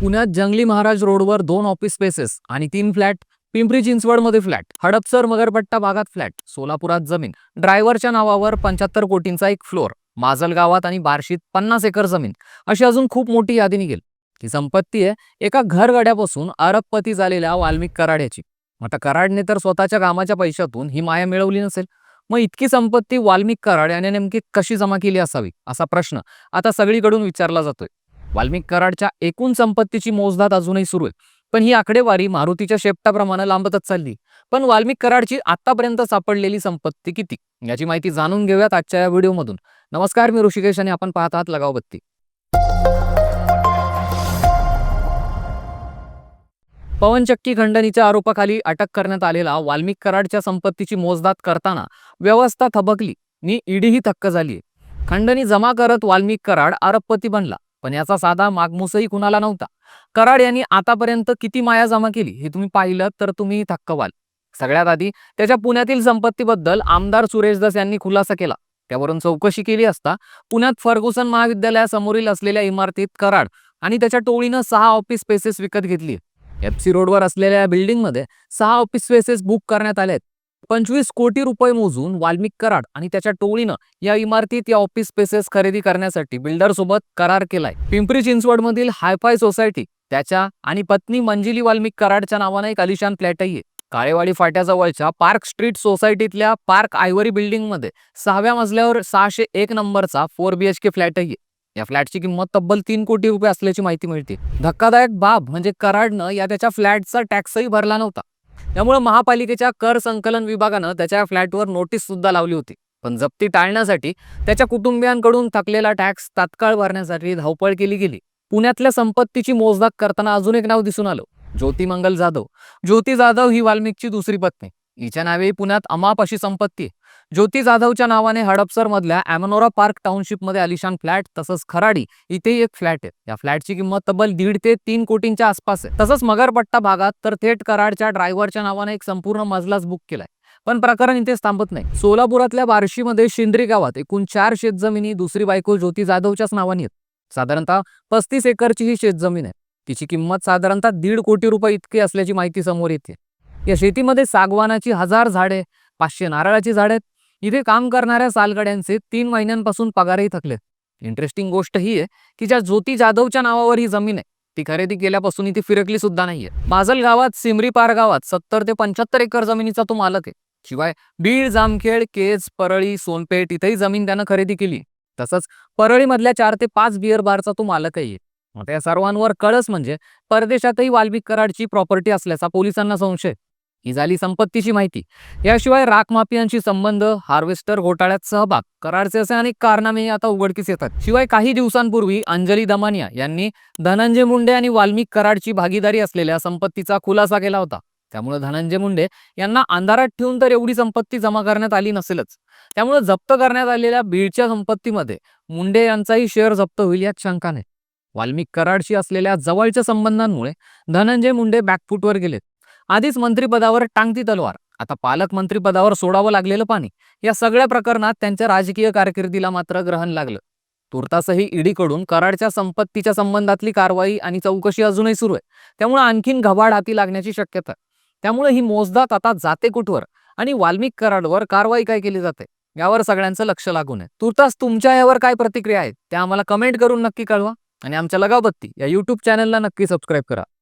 पुण्यात जंगली महाराज रोडवर दोन ऑफिस स्पेसेस आणि तीन फ्लॅट पिंपरी चिंचवडमध्ये फ्लॅट हडपसर मगरपट्टा भागात फ्लॅट सोलापुरात जमीन. ड्रायव्हरच्या नावावर पंच्याहत्तर कोटींचा एक फ्लोअर माजल गावात आणि बार्शीत पन्नास एकर जमीन. अशी अजून खूप मोठी यादी निघेल. ही संपत्ती आहे एका घरगड्यापासून अरबपती झालेल्या वाल्मिक कराड्याची. आता कराडने तर स्वतःच्या कामाच्या पैशातून ही माया मिळवली नसेल. मग इतकी संपत्ती वाल्मिक कराड याने नेमकी कशी जमा केली असावी? असा प्रश्न आता सगळीकडून विचारला जातोय. वाल्मिक कराडच्या एकूण संपत्तीची मोजदाद अजूनही सुरू आहे. पण ही आकडेवारी मारुतीच्या शेपटाप्रमाणे लांबतच चालली. पण वाल्मिक कराडची आतापर्यंत सापडलेली संपत्ती किती? याची माहिती जाणून घेऊयात आजच्या या व्हिडिओमधून. नमस्कार मी ऋषिकेश आणि आपण पाहत आहात लगाव बत्ती. पवनचक्की खंडणीच्या आरोपाखाली अटक करण्यात आलेला वाल्मिक कराडच्या संपत्तीची मोजदाद करताना व्यवस्था थबकली. नि ईडीही थक्क झाली खंडणी जमा करत वाल्मिक कराड अरबपती बनला. पण याचा साधा मागमूसही कुणाला नव्हता. कराड यांनी आतापर्यंत किती माया जमा केली हे तुम्ही पाहिलं तर तुम्ही थक्क व्हाल सगळ्यात आधी त्याच्या पुण्यातील संपत्तीबद्दल आमदार सुरेश दस यांनी खुलासा केला. त्यावरून चौकशी केली असता पुण्यात फर्गुसन महाविद्यालयासमोरील असलेल्या इमारतीत कराड आणि त्याच्या टोळीनं सहा ऑफिस स्पेसेस विकत घेतली एफ सी रोडवर असलेल्या या बिल्डिंगमध्ये सहा ऑफिस स्पेसेस बुक करण्यात आले आहेत पंचवीस कोटी रुपये मोजून वाल्मिक कराड आणि त्याच्या टोळीनं या इमारतीत या ऑफिस स्पेसेस खरेदी करण्यासाठी बिल्डर सोबत करार केलाय. पिंपरी चिंचवडमधील हायफाय सोसायटी त्याच्या आणि पत्नी मंजिली वाल्मिक कराडच्या नावानं एक अलिशान फ्लॅटही आहे. काळेवाडी फाट्याजवळच्या पार्क स्ट्रीट सोसायटीतल्या पार्क आयवरी बिल्डिंगमध्ये सहाव्या मजल्यावर सहाशे एक नंबरचा फोर बी एच के फ्लॅटही आहे. या फ्लॅटची किंमत तब्बल तीन कोटी रुपये असल्याची माहिती मिळते. धक्कादायक बाब म्हणजे कराडनं या त्याच्या फ्लॅटचा टॅक्सही भरला नव्हता. त्यामुळे महापालिकेच्या कर संकलन विभागानं त्याच्या फ्लॅटवर नोटीस सुद्धा लावली होती. पण जप्ती टाळण्यासाठी त्याच्या कुटुंबियांकडून थकलेला टॅक्स तात्काळ भरण्यासाठी धावपळ केली गेली. पुण्यातल्या संपत्तीची मोजदाक करताना अजून एक नाव दिसून आलं. ज्योती मंगल जाधव. ज्योती जाधव ही वाल्मिकची दुसरी पत्नी. हिच्या नावे पुण्यात अमाप अशी संपत्ती. आहे ज्योती जाधवच्या नावाने हडपसर मधल्या अॅमनोरा पार्क टाउनशिपमध्ये अलिशान आलिशान फ्लॅट तसंच खराडी इथेही एक फ्लॅट आहे. या फ्लॅटची किंमत तब्बल दीड ते तीन कोटींच्या आसपास आहे. तसंच मगरपट्टा भागात तर थेट कराडच्या ड्रायव्हरच्या नावाने एक संपूर्ण मजलाच बुक केलाय. पण प्रकरण इथेच थांबत नाही. सोलापुरातल्या बार्शीमध्ये शिंद्री गावात एकूण चार शेतजमिनी दुसरी बायको ज्योती जाधवच्याच नावाने आहेत. साधारणतः पस्तीस एकरची ही शेतजमीन आहे. तिची किंमत साधारणतः दीड कोटी रुपये इतकी असल्याची माहिती समोर येते. या शेतीमध्ये सागवानाची हजार झाडे पाचशे नारळाची झाडे आहेत. इथे काम करणाऱ्या सालगड्यांचे तीन महिन्यांपासून पगारही थकले इंटरेस्टिंग गोष्ट ही आहे की ज्या ज्योती जाधवच्या नावावर ही जमीन आहे ती खरेदी केल्यापासून इथे फिरकली सुद्धा नाहीये. माजल गावात सिमरी पार गावात सत्तर ते पंच्याहत्तर एकर जमिनीचा तो मालक आहे. शिवाय बीड जामखेड केज परळी सोनपेठ इथेही जमीन त्यानं खरेदी केली. तसंच परळीमधल्या चार ते पाच बिअर बारचा तो मालकही आहे. आता या सर्वांवर कळस म्हणजे परदेशातही वाल्मिक कराडची प्रॉपर्टी असल्याचा पोलिसांना संशय ही झाली संपत्तीची माहिती. याशिवाय राख माफियांशी संबंध हार्वेस्टर घोटाळ्यात सहभाग कराडचे असे अनेक कारनामे आता उघडकीस येतात. शिवाय काही दिवसांपूर्वी अंजली दमानिया यांनी धनंजय मुंडे आणि वाल्मिक कराडची भागीदारी असलेल्या संपत्तीचा खुलासा केला होता. त्यामुळे धनंजय मुंडे यांना अंधारात ठेवून तर एवढी संपत्ती जमा करण्यात आली नसेलच. त्यामुळे जप्त करण्यात आलेल्या बीडच्या संपत्तीमध्ये मुंडे यांचाही शेअर जप्त होईल यात शंका नाही वाल्मिक कराडशी असलेल्या जवळच्या संबंधांमुळे धनंजय मुंडे बॅकफूटवर गेलेत. आधीच मंत्रिपदावर टांगती तलवार. आता पालकमंत्रीपदावर सोडावं लागलेलं पाणी. या सगळ्या प्रकरणात त्यांच्या राजकीय कारकिर्दीला मात्र ग्रहण लागलं. तुर्तासही ईडीकडून कराडच्या संपत्तीच्या संबंधातली कारवाई आणि चौकशी अजूनही सुरू आहे. त्यामुळे आणखीन घबाड हाती लागण्याची शक्यता त्यामुळं त्यामुळे ही मोजदात आता जाते कुठवर आणि वाल्मिक कराडवर कारवाई काय केली जाते यावर सगळ्यांचं लक्ष लागून आहे. तुर्तास तुमच्या यावर काय प्रतिक्रिया आहेत त्या आम्हाला कमेंट करून नक्की कळवा आणि आमच्या लगावबत्ती या यूट्यूब चॅनलला नक्की सबस्क्राईब करा.